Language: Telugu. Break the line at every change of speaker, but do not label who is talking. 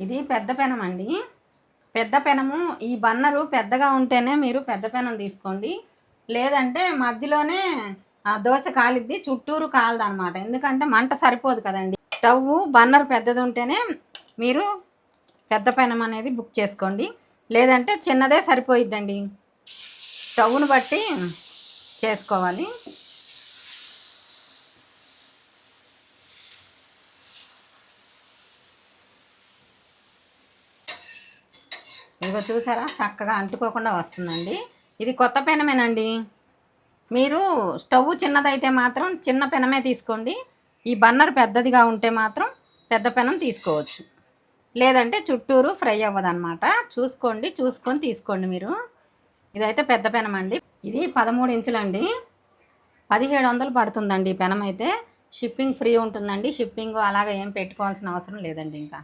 ఇది పెద్ద పెనం అండి పెద్ద పెనము ఈ బన్నరు పెద్దగా ఉంటేనే మీరు పెద్ద పెనం తీసుకోండి. లేదంటే మధ్యలోనే ఆ దోశ కాలిద్ది చుట్టూరు కాలదనమాట. ఎందుకంటే మంట సరిపోదు కదండి. స్టవ్ బన్నర్ పెద్దది ఉంటేనే మీరు పెద్ద పెనం అనేది బుక్ చేసుకోండి. లేదంటే చిన్నదే సరిపోయిద్దండి. స్టవ్ను బట్టి చేసుకోవాలి. ఇదిగో చూసారా? చక్కగా అంటుకోకుండా వస్తుందండి. ఇది కొత్త పెనమేనండి. మీరు స్టవ్ చిన్నదైతే మాత్రం చిన్న పెనమే తీసుకోండి. ఈ బన్నర్ పెద్దదిగా ఉంటే మాత్రం పెద్ద పెనం తీసుకోవచ్చు. లేదంటే చుట్టూరు ఫ్రై అవ్వదన్నమాట. చూసుకోండి చూసుకొని తీసుకోండి మీరు. ఇదైతే పెద్ద పెనం అండి ఇది పదమూడు ఇంచులండి. పదిహేడు వందలు పడుతుందండి ఈ పెనం అయితే షిప్పింగ్ ఫ్రీ ఉంటుందండి. షిప్పింగ్ అలాగే ఏం పెట్టుకోవాల్సిన అవసరం లేదండి ఇంకా.